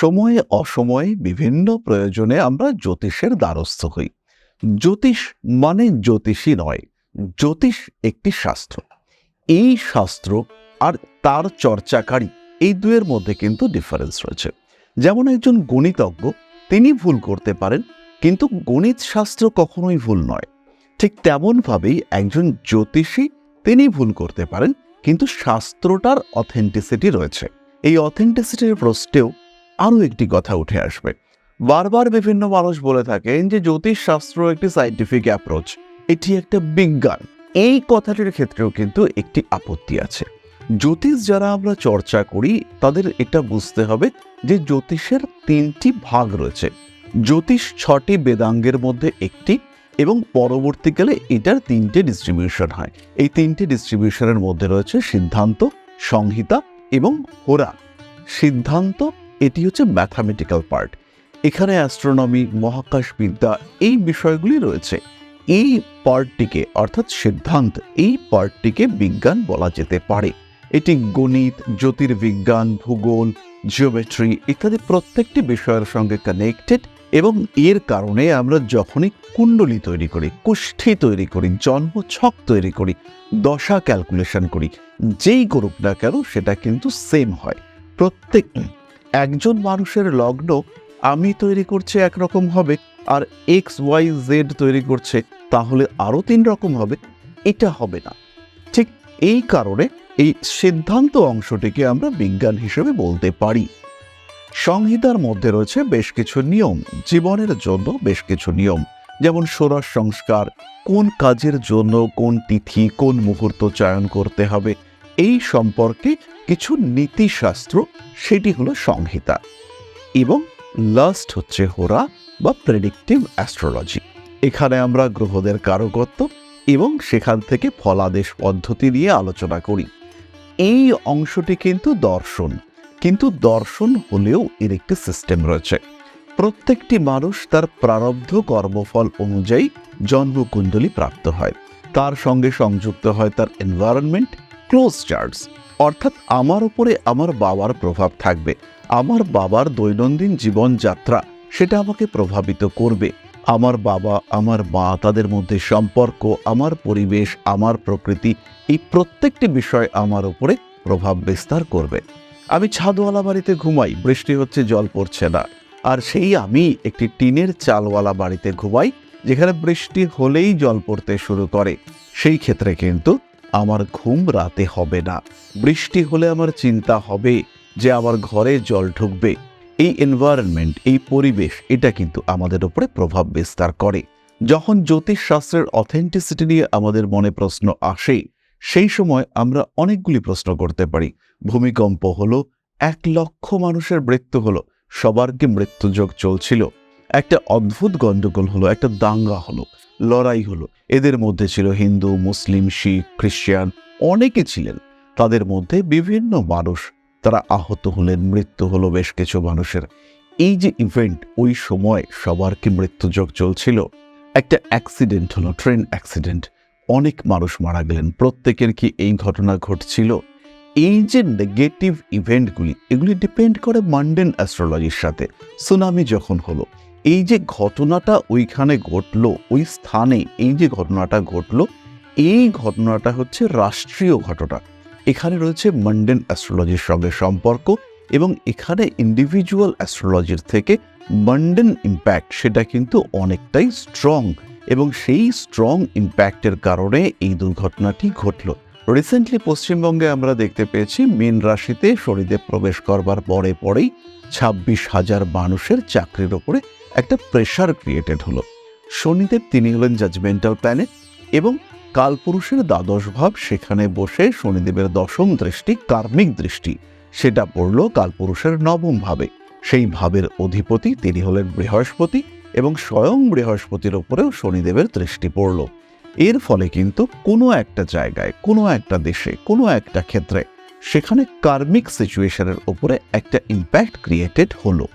সময়ে অসময়ে বিভিন্ন প্রয়োজনে আমরা জ্যোতিষের দ্বারস্থ হই। জ্যোতিষ মানে জ্যোতিষী নয়, জ্যোতিষ একটি শাস্ত্র। এই শাস্ত্র আর তার চর্চাকারী এই দুয়ের মধ্যে কিন্তু ডিফারেন্স রয়েছে। যেমন একজন গণিতজ্ঞ, তিনি ভুল করতে পারেন, কিন্তু গণিত শাস্ত্র কখনোই ভুল নয়। ঠিক তেমনভাবেই একজন জ্যোতিষী তিনি ভুল করতে পারেন, কিন্তু শাস্ত্রটার অথেন্টিসিটি রয়েছে। এই অথেন্টিসিটির প্রশ্নেও আরও একটি কথা উঠে আসবে। বারবার বিভিন্ন মানুষ বলে থাকেন যে জ্যোতিষ শাস্ত্র একটি সাইন্টিফিক অ্যাপ্রোচ এটি একটা বিজ্ঞান। এই কথাটির ক্ষেত্রেও কিন্তু একটি আপত্তি আছে। জ্যোতিষ যারা আমরা চর্চা করি, তাদের এটা বুঝতে হবে যে জ্যোতিষের তিনটি ভাগ রয়েছে। জ্যোতিষ ছটি বেদাঙ্গের মধ্যে একটি এবং পরবর্তীকালে এটার তিনটে ডিস্ট্রিবিউশন হয়। এই তিনটে ডিস্ট্রিবিউশনের মধ্যে রয়েছে সিদ্ধান্ত, সংহিতা এবং হোরা। সিদ্ধান্ত এটি হচ্ছে ম্যাথামেটিক্যাল পার্ট এখানে অ্যাস্ট্রোনমি মহাকাশবিদ্যা এই বিষয়গুলি রয়েছে। এই পার্টটিকে অর্থাৎ সিদ্ধান্ত, এই পার্টটিকে বিজ্ঞান বলা যেতে পারে। এটি গণিত, জ্যোতির্বিজ্ঞান, ভূগোল জিওমেট্রি ইত্যাদি প্রত্যেকটি বিষয়ের সঙ্গে কানেক্টেড এবং এর কারণে আমরা যখনই কুণ্ডলী তৈরি করি, কুষ্ঠি তৈরি করি, জন্মছক তৈরি করি, দশা ক্যালকুলেশন করি, যেই করুক না কেন সেটা কিন্তু সেম হয়। প্রত্যেক একজন মানুষের লগ্ন আমি তৈরি করছে একরকম হবে আর এক্স ওয়াই জেড তৈরি করছে তাহলে আরও তিন রকম হবে, এটা হবে না। ঠিক এই কারণে এই সিদ্ধান্ত অংশটিকে আমরা বিজ্ঞান হিসেবে বলতে পারি। সংহিতার মধ্যে রয়েছে বেশ কিছু নিয়ম, জীবনের জন্য বেশ কিছু নিয়ম, যেমন ষোড়শ সংস্কার কোন কাজের জন্য কোন তিথি, কোন মুহূর্ত চয়ন করতে হবে এই সম্পর্কে কিছু নীতিশাস্ত্র, সেটি হলো সংহিতা এবং লাস্ট হচ্ছে হোরা বা প্রেডিক্টিভ অ্যাস্ট্রোলজি এখানে আমরা গ্রহদের কারকত্ব এবং সেখান থেকে ফলাদেশ পদ্ধতি নিয়ে আলোচনা করি। এই অংশটি কিন্তু দর্শন কিন্তু দর্শন হলেও এর একটি সিস্টেম রয়েছে। প্রত্যেকটি মানুষ তার প্রারব্ধ কর্মফল অনুযায়ী জন্মকুণ্ডলী প্রাপ্ত হয়। তার সঙ্গে সংযুক্ত হয় তার এনভায়রনমেন্ট ক্লোজ চার্টস অর্থাৎ আমার উপরে আমার বাবার প্রভাব থাকবে। আমার বাবার দৈনন্দিন জীবনযাত্রা, সেটা আমাকে প্রভাবিত করবে। আমার বাবা, আমার মা, তাদের মধ্যে সম্পর্ক, আমার পরিবেশ, আমার প্রকৃতি, এই প্রত্যেকটি বিষয় আমার উপরে প্রভাব বিস্তার করবে। আমি ছাদওয়ালা বাড়িতে ঘুমাই, বৃষ্টি হচ্ছে, জল পড়ছে না। আর সেই আমি একটি টিনের চালওয়ালা বাড়িতে ঘুমাই, যেখানে বৃষ্টি হলেই জল পড়তে শুরু করে। সেই ক্ষেত্রে কিন্তু আমার ঘুম রাতে হবে না। বৃষ্টি হলে আমার চিন্তা হবে যে আমার ঘরে জল ঢুকবে। এই এনভায়রনমেন্ট এই পরিবেশ, এটা কিন্তু আমাদের উপরে প্রভাব বিস্তার করে। যখন জ্যোতিষশাস্ত্রের অথেন্টিসিটি নিয়ে আমাদের মনে প্রশ্ন আসে, সেই সময় আমরা অনেকগুলি প্রশ্ন করতে পারি। ভূমিকম্প হলো, এক লক্ষ মানুষের মৃত্যু হলো, সবার কি মৃত্যুযোগ চলছিল? একটা অদ্ভুত গণ্ডগোল হলো, একটা দাঙ্গা হলো, লড়াই হলো। এদের মধ্যে ছিল হিন্দু, মুসলিম, শিখ, খ্রিস্টান, অনেকে ছিলেন। তাদের মধ্যে বিভিন্ন মানুষ, তারা আহত হলেন, মৃত্যু হলো বেশ কিছু মানুষের। এই যে ইভেন্ট ওই সময় সবার কি মৃত্যুযোগ চলছিল? একটা অ্যাক্সিডেন্ট হলো ট্রেন অ্যাক্সিডেন্ট অনেক মানুষ মারা গেলেন। প্রত্যেকের কি এই ঘটনা ঘটছিল? এই যে নেগেটিভ ইভেন্টগুলি এগুলি ডিপেন্ড করে মান্ডেন অ্যাস্ট্রোলজির সাথে। সুনামি যখন হলো এই যে ঘটনাটা ওইখানে ঘটলো, ওই স্থানে এই যে ঘটনাটা ঘটলো, এই ঘটনাটা হচ্ছে রাষ্ট্রীয় ঘটনা। এখানে রয়েছে মান্ডেন অ্যাস্ট্রোলজির সঙ্গে সম্পর্ক এবং এখানে ইন্ডিভিজুয়াল অ্যাস্ট্রোলজির থেকে মান্ডেন ইম্প্যাক্ট সেটা কিন্তু অনেকটাই স্ট্রং এবং সেই স্ট্রং ইম্প্যাক্টের কারণে এই দুর্ঘটনাটি ঘটল। রিসেন্টলি পশ্চিমবঙ্গে আমরা দেখতে পেয়েছি, মীন রাশিতে শরীরে প্রবেশ করবার পরে পরেই ছাব্বিশ হাজার মানুষের চাকরির ওপরে একটা প্রেশার ক্রিয়েটেড হলো। শনিদেব তিনি হলেন জাজমেন্টাল প্ল্যানেট এবং কালপুরুষের দ্বাদশ ভাব সেখানে বসে শনিদেবের দশম দৃষ্টি কার্মিক দৃষ্টি, সেটা পড়ল কালপুরুষের নবম ভাবে। সেই ভাবের অধিপতি তিনি হলেন বৃহস্পতি এবং স্বয়ং বৃহস্পতির ওপরেও শনিদেবের দৃষ্টি পড়ল। এর ফলে কিন্তু কোনো একটা জায়গায়, কোনো একটা দেশে, কোনো একটা ক্ষেত্রে সেখানে কার্মিক সিচুয়েশনের ওপরে একটা ইম্প্যাক্ট ক্রিয়েটেড হলো।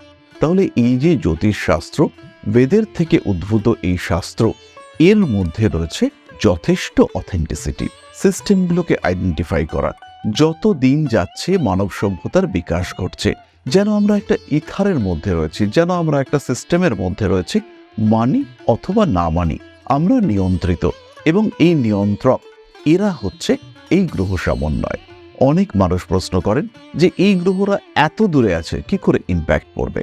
তাহলে এই যে জ্যোতিষশাস্ত্র বেদের থেকে উদ্ভূত এই শাস্ত্র, এর মধ্যে রয়েছে যথেষ্ট অথেন্টিসিটি সিস্টেমগুলোকে আইডেন্টিফাই করা, যত দিন যাচ্ছে মানব সভ্যতার বিকাশ ঘটছে। যেন আমরা একটা ইথারের মধ্যে রয়েছি, যেন আমরা একটা সিস্টেমের মধ্যে রয়েছি, মানি অথবা না মানি, আমরা নিয়ন্ত্রিত। এবং এই নিয়ন্ত্রক, এরা হচ্ছে এই গ্রহ সমন্বয়। অনেক মানুষ প্রশ্ন করেন যে এই গ্রহরা এত দূরে আছে, কি করে ইম্প্যাক্ট পড়বে?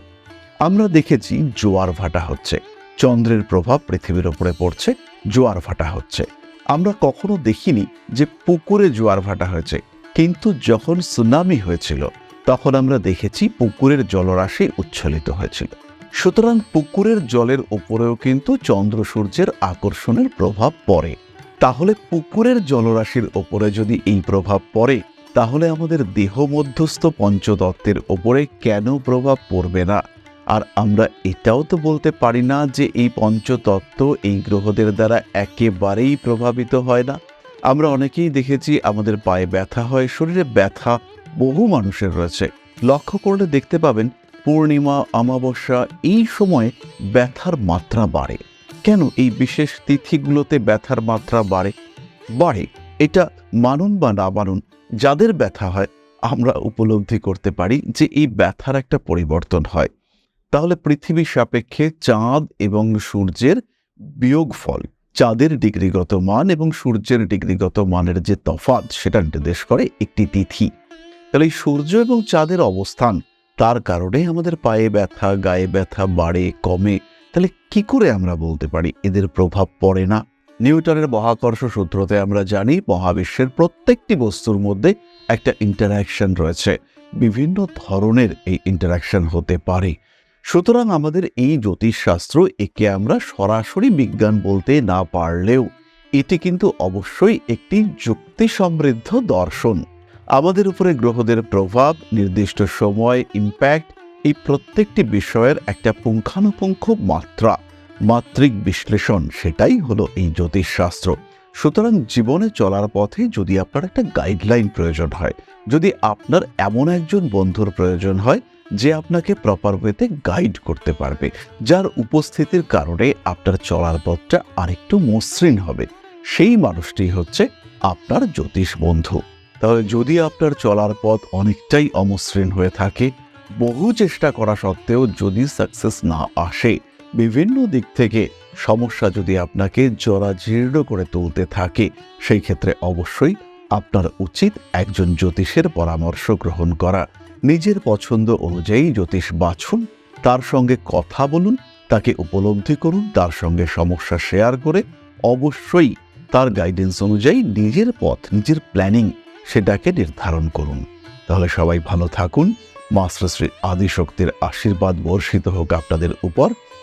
আমরা দেখেছি জোয়ার ভাটা হচ্ছে। চন্দ্রের প্রভাব পৃথিবীর ওপরে পড়ছে, জোয়ার ভাটা হচ্ছে। আমরা কখনো দেখিনি যে পুকুরে জোয়ার ভাটা হয়েছে, কিন্তু যখন সুনামি হয়েছিল, তখন আমরা দেখেছি পুকুরের জলরাশি উচ্ছ্বলিত হয়েছিল। সুতরাং পুকুরের জলের উপরেও কিন্তু চন্দ্র সূর্যের আকর্ষণের প্রভাব পড়ে। তাহলে পুকুরের জলরাশির ওপরে যদি এই প্রভাব পড়ে তাহলে আমাদের দেহ মধ্যস্থ পঞ্চতত্ত্বের ওপরে কেন প্রভাব পড়বে না? আর আমরা এটাও তো বলতে পারি না যে এই পঞ্চতত্ত্ব এই গ্রহদের দ্বারা একেবারেই প্রভাবিত হয় না। আমরা অনেকেই দেখেছি আমাদের পায়ে ব্যথা হয়, শরীরে ব্যথা বহু মানুষের রয়েছে। লক্ষ্য করলে দেখতে পাবেন পূর্ণিমা, অমাবস্যা এই সময়ে ব্যথার মাত্রা বাড়ে। কেন এই বিশেষ তিথিগুলোতে ব্যথার মাত্রা বাড়ে? বাড়ে। এটা মানুন বা না মানুন, যাদের ব্যথা হয়, আমরা উপলব্ধি করতে পারি যে এই ব্যথার একটা পরিবর্তন হয়। তাহলে পৃথিবীর সাপেক্ষে চাঁদ এবং সূর্যের বিয়োগফল, চাঁদের ডিগ্রিগত মান এবং সূর্যের ডিগ্রিগত মানের যে তফাৎ, সেটা নির্দেশ করে একটি তিথি। তাহলে এই সূর্য এবং চাঁদের অবস্থান, তার কারণে আমাদের পায়ে ব্যথা, গায়ে ব্যথা বাড়ে, কমে, তাহলে কি করে আমরা বলতে পারি এদের প্রভাব পড়ে না? নিউটনের মহাকর্ষ সূত্রতে আমরা জানি মহাবিশ্বের প্রত্যেকটি বস্তুর মধ্যে একটা ইন্টারাকশন রয়েছে। বিভিন্ন ধরনের এই ইন্টারাকশন হতে পারে। সুতরাং আমাদের এই জ্যোতিষশাস্ত্র একে আমরা সরাসরি বিজ্ঞান বলতে না পারলেও এটি কিন্তু অবশ্যই একটি যুক্তি সমৃদ্ধ দর্শন। আমাদের উপরে গ্রহদের প্রভাব, নির্দিষ্ট সময় ইম্প্যাক্ট এই প্রত্যেকটি বিষয়ের একটা পুঙ্খানুপুঙ্খ মাত্রা। মাত্রিক বিশ্লেষণ, সেটাই হলো এই জ্যোতিষশাস্ত্র। সুতরাং জীবনে চলার পথে যদি আপনার একটা গাইডলাইন প্রয়োজন হয়, যদি আপনার এমন একজন বন্ধুর প্রয়োজন হয়, যে আপনাকে প্রপার ওয়েতে গাইড করতে পারবে, যার উপস্থিতির কারণে আপনার চলার পথটা আরেকটু মসৃণ হবে, সেই মানুষটি হচ্ছে আপনার জ্যোতিষ বন্ধু। তাহলে যদি আপনার চলার পথ অনেকটাই অমসৃণ হয়ে থাকে, বহু চেষ্টা করা সত্ত্বেও যদি সাকসেস না আসে বিভিন্ন দিক থেকে সমস্যা যদি আপনাকে জরাজীর্ণ করে তুলতে থাকে, সেই ক্ষেত্রে অবশ্যই আপনার উচিত একজন জ্যোতিষের পরামর্শ গ্রহণ করা। নিজের পছন্দ অনুযায়ী জ্যোতিষ বাছুন, তার সঙ্গে কথা বলুন, তাকে উপলব্ধি করুন, তার সঙ্গে সমস্যা শেয়ার করে অবশ্যই তার গাইডেন্স অনুযায়ী নিজের পথ, নিজের প্ল্যানিং সেটাকে নির্ধারণ করুন। তাহলে সবাই ভালো থাকুন। মা শ্রী শ্রী আদিশক্তির আশীর্বাদ বর্ষিত হোক আপনাদের উপর।